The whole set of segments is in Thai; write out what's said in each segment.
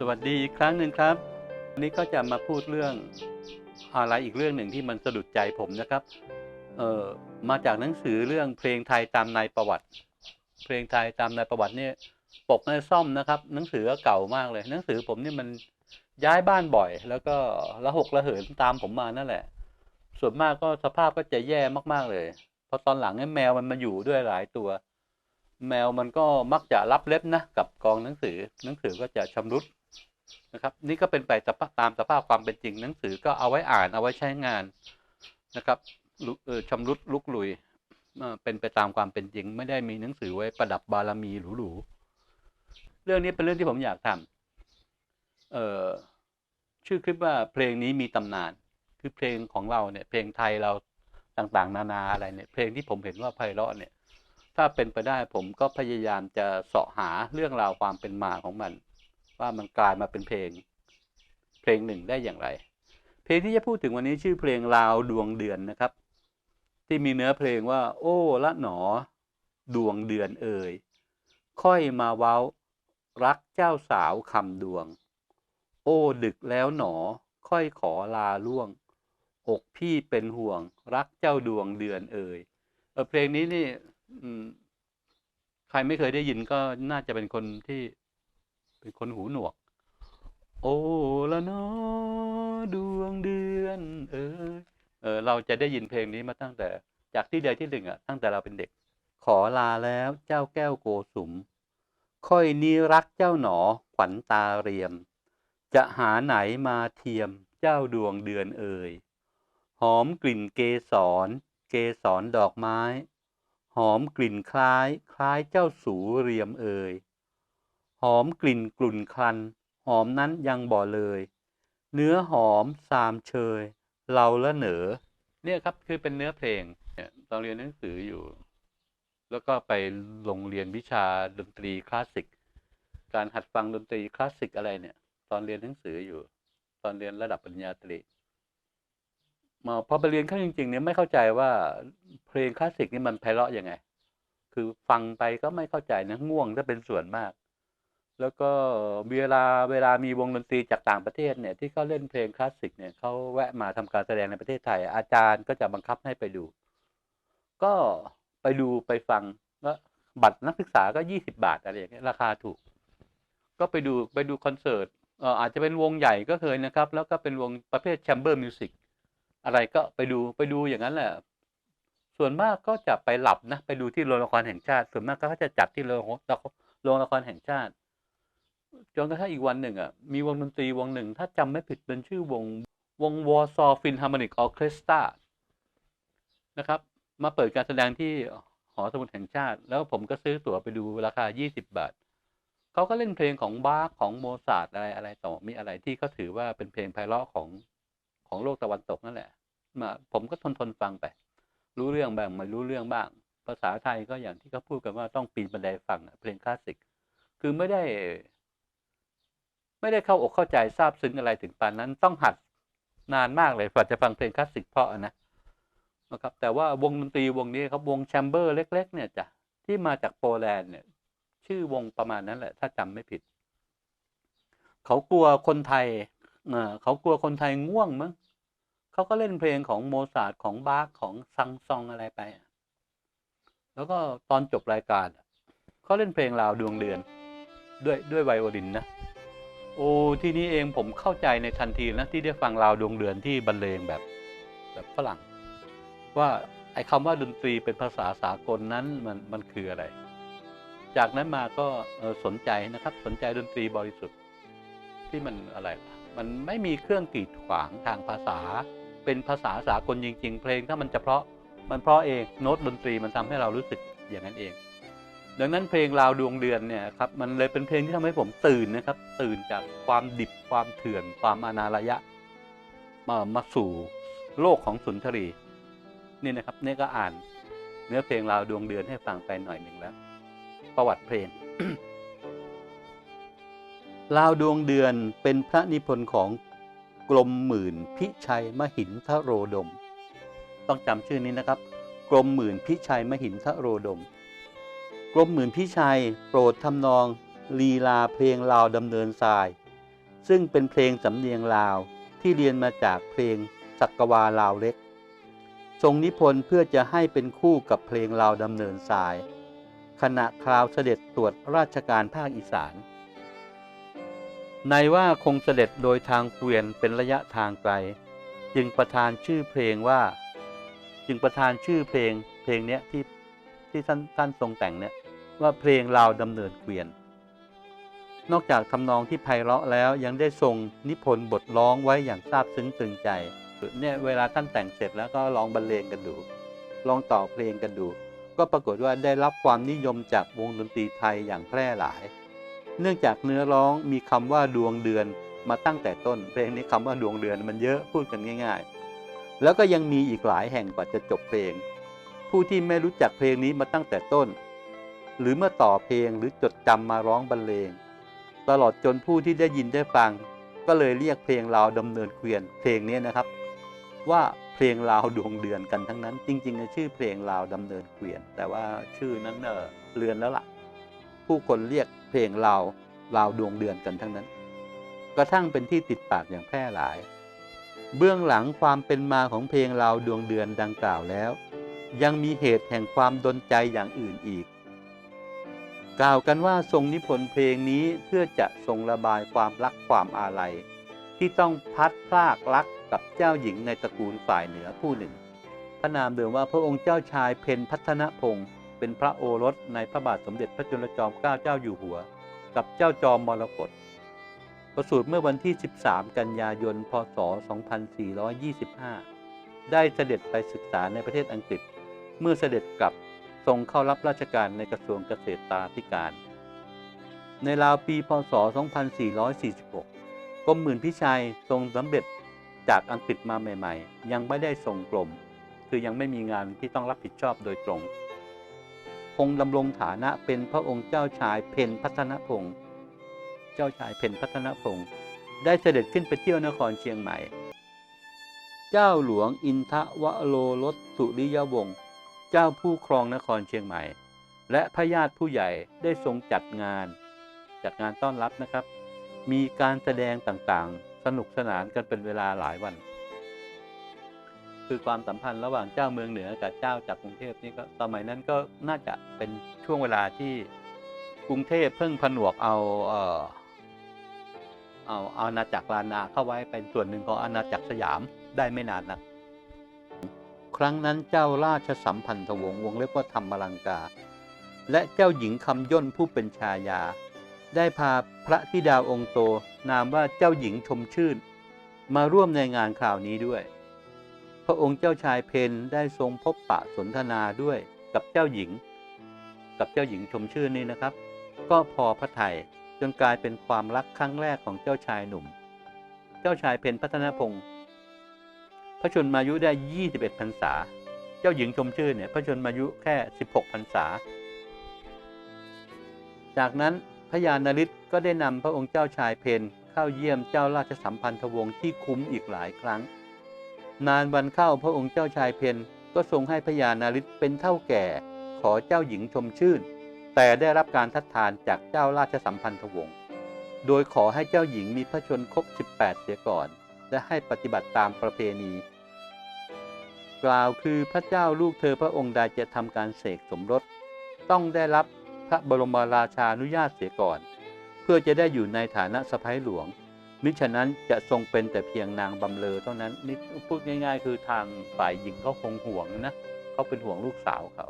สวัสดีอีกครั้งหนึ่งครับ วันนี้ก็จะมาพูดเรื่องอะไรอีกเรื่องหนึ่งที่มันสะดุดใจผมนะครับ เอ่อ มาจากหนังสือเรื่องเพลงไทยตามนายประวัติ เพลงไทยตามนายประวัติเนี่ยปกในซ่อมนะครับ หนังสือเก่ามากเลย หนังสือผมเนี่ยมันย้ายบ้านบ่อย แล้วก็ระหกระเหินตามผมมานั่นแหละ ส่วนมากก็สภาพก็จะแย่มากๆเลยเพราะตอนหลังเนี่ยแมวมันมาอยู่ด้วยหลายตัว แมวมันก็มักจะรับเล็บนะกับกองหนังสือ หนังสือก็จะชำรุด นะครับ นี่ก็เป็นไปาตามสภาพความเป็นจริง หนังสือก็เอาไว้อ่านเอาไว้ใช้งานนะครับชำรุดลุกลุยเอ่อเป็นไปตามความเป็นจริง ไม่ได้มีหนังสือไว้ประดับบารมีหรูๆเรื่องนี้เป็นเรื่องที่ผมอยากทำเอ่อชื่อคลิปว่าเพลงนี้มีตำนาน คือเพลงของเราเนี่ย เพลงไทยเราต่างๆ นานาอะไรเนี่ย เพลงที่ผมเห็นว่าไพเราะเนี่ย ถ้าเป็นไปได้ผมก็พยายามจะเสาะหาเรื่องราวความเป็นมาของมัน ว่ามันกลายมาเป็นเพลง เพลงหนึ่งได้อย่างไร เพลงที่จะพูดถึงวันนี้ชื่อเพลงลาวดวงเดือนนะครับ ที่มีเนื้อเพลงว่า โอ้ละหนอ ดวงเดือนเอ่ยค่อยมาเว้า รักเจ้าสาวคำดวง โอ้ดึกแล้วหนอ ค่อยขอลาล่วง อกพี่เป็นห่วง รักเจ้าดวงเดือนเอ่ยเออเพลงนี้นี่ใครไม่เคยได้ยินก็น่าจะเป็นคนที่ เป็นคนหูหนวก โอ้ละเนอดวงเดือน เออเออเราจะได้ยินเพลงนี้มาตั้งแต่ จากที่ใดที่หนึ่งอะตั้งแต่เราเป็นเด็ก ขอลาแล้วเจ้าแก้วโกสุม ค่อยนี้รักเจ้าหนอขวัญตาเรียม จะหาไหนมาเทียมเจ้าดวงเดือนเอ่ยหอมกลิ่นเกสร เกสรดอกไม้ หอมกลิ่นคล้าย คล้ายเจ้าสูเรียมเอ่ย หอมกลิ่นกลุ่นคลัน หอมนั้นยังบ่เลย เนื้อหอมสามเชย เราละเหนอ เนี่ยครับคือเป็นเนื้อเพลงเนี่ยตอนเรียนหนังสืออยู่ แล้วก็ไปโรงเรียนวิชาดนตรีคลาสสิก การหัดฟังดนตรีคลาสสิกอะไรเนี่ย ตอนเรียนหนังสืออยู่ ตอนเรียนระดับปริญญาตรีมาพอไปเรียนเข้าจริงๆเนี่ยไม่เข้าใจว่าเพลงคลาสสิกนี่มันไพเราะยังไง คือฟังไปก็ไม่เข้าใจนะง่วงถ้าเป็นส่วนมาก แล้วก็เวลาเวลามีวงดนตรีจากต่างประเทศเนี่ยที่เขาเล่นเพลงคลาสสิกเนี่ยเขาแวะมาทำการแสดงในประเทศไทย อาจารย์ก็จะบังคับให้ไปดู ก็ไปดูไปฟังแล้วบัตรนักศึกษาก็ยี่สิบาทอะไรอย่างเงี้ยราคาถูก ก็ไปดูไปดูคอนเสิร์ตเอ่ออาจจะเป็นวงใหญ่ก็เคยนะครับ แล้วก็เป็นวงประเภทแชมเบอร์มิวสิกอะไรก็ไปดูไปดูอย่างนั้นแหละส่วนมากก็จะไปหลับนะ ไปดูที่โรงละครแห่งชาติ ส่วนมากก็จะจัดที่โรงโรงละครแห่งชาติ จนกระทั่งอีกวันหนึ่งอะมีวงดนตรีวงหนึ่ง ถ้าจำไม่ผิดเป็นชื่อวงวงวอร์ซอฟินฮาร์โมนิกออเคสตรานะครับ มาเปิดการแสดงที่หอสมุดแห่งชาติ แล้วผมก็ซื้อตั๋วไปดูราคา 20 บาท เขาก็เล่นเพลงของบาร์ของโมซาร์ทอะไรอะไรต่อมีอะไรที่เขาถือว่าเป็นเพลงไพเราะของของโลกตะวันตกนั่นแหละมาผมก็ทนทนฟังไป รู้เรื่องบ้างไม่รู้เรื่องบ้าง ภาษาไทยก็อย่างที่เขาพูดกันว่าต้องปีนบันไดฟังเพลงคลาสสิก คือไม่ได้ ไม่ได้เข้าอกเข้าใจทราบซึ้งอะไรถึงปานนั้นต้องหัดนานมากเลยกว่าจะฟังเพลงคลาสสิกเพราะนะนะครับแต่ว่าวงดนตรีวงนี้ครับวงแชมเบอร์เล็ก ๆ เนี่ยจ้ะที่มาจากโปแลนด์เนี่ย ชื่อวงประมาณนั้นแหละ ถ้าจำไม่ผิด เขากลัวคนไทยเขากลัวคนไทยง่วงมั้งเขาก็เล่นเพลงของโมซาร์ทของบาร์ของซังซองอะไรไป แล้วก็ตอนจบรายการเขาเล่นเพลงลาวดวงเดือน ด้วยด้วยไวโอลินนะ โอ้ที่นี้เองผมเข้าใจในทันทีนะที่ได้ฟังลาวดวงเดือนที่บรรเลงแบบแบบฝรั่ง ว่าไอ้คำว่าดนตรีเป็นภาษาสากลนั้นมันมันคืออะไร จากนั้นมาก็สนใจนะครับ สนใจดนตรีบริสุทธิ์ที่มันอะไรล่ะมันไม่มีเครื่องกีดขวางทางภาษา เป็นภาษาสากลจริง ๆ เพลงถ้ามันจะเพราะมันเพราะเองโน้ตดนตรีมันทำให้เรารู้สึกอย่างนั้นเอง ดังนั้นเพลงลาวดวงเดือนเนี่ยครับมันเลยเป็นเพลงที่ทำให้ผมตื่นนะครับ ตื่นจากความดิบความเถื่อน ความอนาระยะ มามาสู่โลกของสุนทรีนี่นะครับนี่ก็อ่านเนื้อเพลงลาวดวงเดือนให้ฟังไปหน่อยหนึ่งแล้ว ประวัติเพลงลาวดวงเดือนเป็นพระนิพนธ์ของกรมหมื่นพิชัยมหินทโรดม ต้องจำชื่อนี้นะครับกรมหมื่นพิชัยมหินทโรดม กรมหมื่นพิชัยโปรดทำนองลีลาเพลงลาวดำเนินทราย ซึ่งเป็นเพลงสำเนียงลาวที่เรียนมาจากเพลงสักกวาลาวเล็ก ทรงนิพนธ์เพื่อจะให้เป็นคู่กับเพลงลาวดำเนินสาย ขณะคราวเสด็จตรวจราชการภาคอีสานในว่าคงเสด็จโดยทางเกวียนเป็นระยะทางไกล จึงประทานชื่อเพลงว่า จึงประทานชื่อเพลงเพลงเนี้ยที่ที่ท่านท่านทรงแต่งเนี่ย ว่าเพลงลาวดำเนินเกวียน นอกจากทำนองที่ไพเราะแล้วยังได้ทรงนิพนธ์บทร้องไว้อย่างซาบซึ้งตึงใจเนี่ยเวลาท่านแต่งเสร็จแล้วก็ลองบรรเลงกันดู ลองต่อเพลงกันดู ก็ปรากฏว่าได้รับความนิยมจากวงดนตรีไทยอย่างแพร่หลาย เนื่องจากเนื้อร้องมีคำว่าดวงเดือนมาตั้งแต่ต้น เพลงนี้คำว่าดวงเดือนมันเยอะพูดกันง่าย ๆ แล้วก็ยังมีอีกหลายแห่งกว่าจะจบเพลง ผู้ที่ไม่รู้จักเพลงนี้มาตั้งแต่ต้น หรือเมื่อต่อเพลงหรือจดจำมาร้องบรรเลง ตลอดจนผู้ที่ได้ยินได้ฟัง ก็เลยเรียกเพลงลาวดำเนินเกวียน เพลงนี้นะครับ ว่าเพลงลาวดวงเดือนกันทั้งนั้น จริงๆนชื่อเพลงลาวดำเนินเกวียน แต่ว่าชื่อนั้นเออเลือนแล้วล่ะ ผู้คนเรียกเพลงลาวลาวดวงเดือนกันทั้งนั้น กระทั่งเป็นที่ติดปากอย่างแพร่หลาย เบื้องหลังความเป็นมาของเพลงลาวดวงเดือนดังกล่าวแล้ว ยังมีเหตุแห่งความดนใจอย่างอื่นอีก กล่าวกันว่าทรงนิพนธ์เพลงนี้เพื่อจะทรงระบายความรักความอาลัย ที่ต้องพัดพลากรักกับเจ้าหญิงในตระกูลฝ่ายเหนือผู้หนึ่ง พระนามเดิมว่าพระองค์เจ้าชายเพนพัฒนพงศ์เป็นพระโอรสในพระบาทสมเด็จพระจุลจอมเกล้าเจ้าอยู่หัว กับเจ้าจอมมรกตประสูติเมื่อวันที่ 13 กันยายน พศ 2425 ได้เสด็จไปศึกษาในประเทศอังกฤษ เมื่อเสด็จกลับ ทรงเข้ารับราชการในกระทรวงเกษตรตาธิการ ในราวปีพศ 2446 กรมหมื่นพิชัยทรงสำเร็จจากอังกฤษมาใหม่ ๆ ยังไม่ได้ส่งกรมคือยังไม่มีงานที่ต้องรับผิดชอบโดยตรง คงดำรงฐานะเป็นพระองค์เจ้าชายเพนพัฒนพงศ์เจ้าชายเพนพัฒนพงศ์ได้เสด็จขึ้นไปเที่ยวนครเชียงใหม่ เจ้าหลวงอินทวโรรสสุริยวงศ์ เจ้าผู้ครองนครเชียงใหม่ และพระญาติผู้ใหญ่ได้ทรงจัดงาน จัดงานต้อนรับนะครับ มีการแสดงต่างๆ สนุกสนานกันเป็นเวลาหลายวัน คือความสัมพันธ์ระหว่างเจ้าเมืองเหนือกับเจ้าจากกรุงเทพนี่ก็สมัยนั้นก็น่าจะเป็นช่วงเวลาที่กรุงเทพเพิ่งผนวกเอาเอ่อเอาอาณาจักรลานาเข้าไว้เป็นส่วนหนึ่งของอาณาจักรสยามได้ไม่นานนัก ครั้งนั้นเจ้าราชสัมพันธวงศ์วงเล็บว่าธรรมลังกา และเจ้าหญิงคำย่นผู้เป็นชายา ได้พาพระธิดาองค์โตนามว่าเจ้าหญิงชมชื่น มาร่วมในงานคราวนี้ด้วย พระองค์เจ้าชายเพนได้ทรงพบปะสนทนาด้วยกับเจ้าหญิง กับเจ้าหญิงชมชื่นนี่นะครับ ก็พอพระไทยจนกลายเป็นความรักครั้งแรกของเจ้าชายหนุ่ม เจ้าชายเพนพัฒนพงศ์ พระชนมายุได้ 21พรรษา เจ้าหญิงชมชื่นเนี่ยพระชนมายุแค่ 16พรรษา จากนั้นพระยานริศก็ได้นำพระองค์เจ้าชายเพนเข้าเยี่ยมเจ้าราชสัมพันธวงศ์ที่คุ้มอีกหลายครั้ง นานวันเข้าพระองค์เจ้าชายเพนก็ทรงให้พระยานาริศเป็นเท่าแก่ขอเจ้าหญิงชมชื่น แต่ได้รับการทัดทานจากเจ้าราชสัมพันธวงศ์โดยขอให้เจ้าหญิงมีพระชนครบ 18 เสียก่อน และให้ปฏิบัติตามประเพณี กล่าวคือพระเจ้าลูกเธอพระองค์ใดจะทำการเสกสมรส ต้องได้รับพระบรมราชานุญาตเสียก่อน เพื่อจะได้อยู่ในฐานะสะพ้ยหลวง มิฉะนั้นจะทรงเป็นแต่เพียงนางบำเลอเท่านั้นนี่พูดง่าย ๆ คือทางฝ่ายหญิงเขาคงห่วงนะเขาเป็นห่วงลูกสาวเขา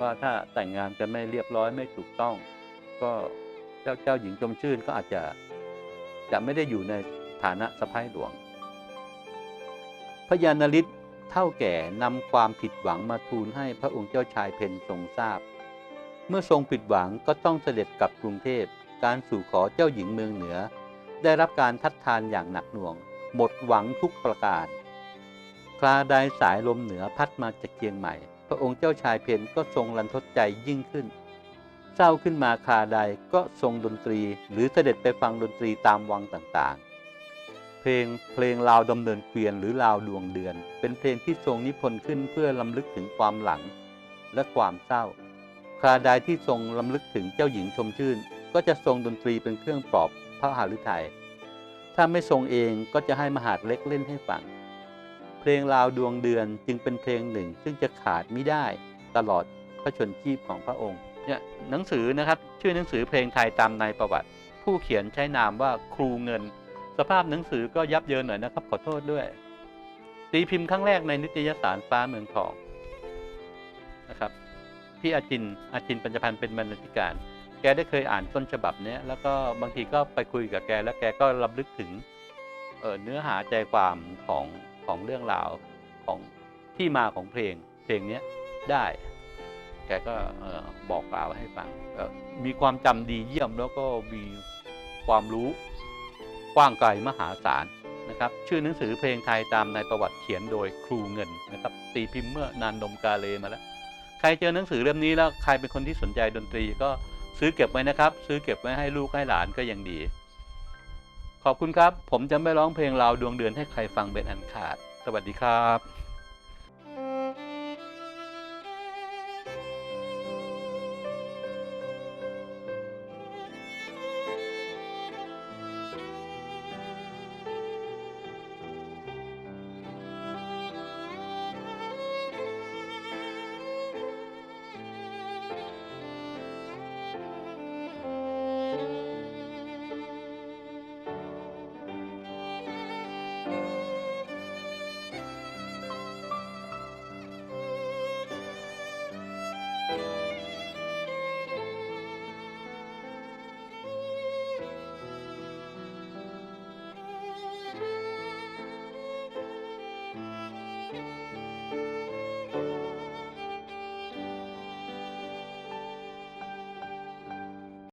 ว่าถ้าแต่งงานจะไม่เรียบร้อยไม่ถูกต้อง ก็เจ้าเจ้าหญิงชมชื่นก็อาจจะจะไม่ได้อยู่ใน ฐานะสะพ้ายหลวง พระยานาริศเท่าแก่นำความผิดหวังมาทูลให้พระองค์เจ้าชายเพนทรงทราบ เมื่อทรงผิดหวังก็ต้องเสด็จกลับกรุงเทพ การสู่ขอเจ้าหญิงเมืองเหนือ ได้รับการทัดทานอย่างหนักหน่วง หมดหวังทุกประการ คลาใดสายลมเหนือพัดมาจากเชียงใหม่ พระองค์เจ้าชายเพนก็ทรงรันทดใจยิ่งขึ้นเศร้าขึ้นมาคลาใดก็ทรงดนตรีหรือเสด็จไปฟังดนตรีตามวังต่างๆ เพลงเพลงลาวดำเนินเกวียนหรือลาวดวงเดือน เป็นเพลงที่ทรงนิพนธ์ขึ้นเพื่อลำลึกถึงความหลังและความเศร้าคราใดที่ทรงลำลึกถึงเจ้าหญิงชมชื่น ก็จะทรงดนตรีเป็นเครื่องปลอบพระหฤทัยถ้าไม่ทรงเองก็จะให้มหาดเล็กเล่นให้ฟัง เพลงราวดวงเดือนจึงเป็นเพลงหนึ่ง ซึ่งจะขาดไม่ได้ตลอดพระชนชีพของพระองค์เนี่ยหนังสือนะครับชื่อหนังสือเพลงไทยตามในประวัติ ผู้เขียนใช้นามว่าครูเงิน สภาพหนังสือก็ยับเยินหน่อยนะครับ ขอโทษด้วย ตีพิมพ์ครั้งแรกในนิตยสารฟ้าเมืองทองนะครับ พี่อาจินอาจินปัญจพันธ์เป็นบรรณาธิการ แกได้เคยอ่านต้นฉบับเนี้ยแล้วก็บางทีก็ไปคุยกับแก แล้วแกก็รำลึกถึงเเนื้อหาใจความของของเรื่องราวของที่มาของเพลงเพลงเนี้ยได้ แกก็บอกกล่าวให้ฟัง มีความจำดีเยี่ยมแล้วก็มีความรู้ กว้างไกลมหาศาลนะครับชื่อหนังสือเพลงไทยตามในประวัติเขียนโดยครูเงินนะครับตีพิมพ์เมื่อนานนมกาเลมาแล้ว ใครเจอหนังสือเล่มนี้แล้วใครเป็นคนที่สนใจดนตรีก็ซื้อเก็บไว้นะครับ ซื้อเก็บไว้ให้ลูกให้หลานก็ยังดี ขอบคุณครับ ผมจะไม่ร้องเพลงราวดวงเดือนให้ใครฟังเป็นอันขาด สวัสดีครับ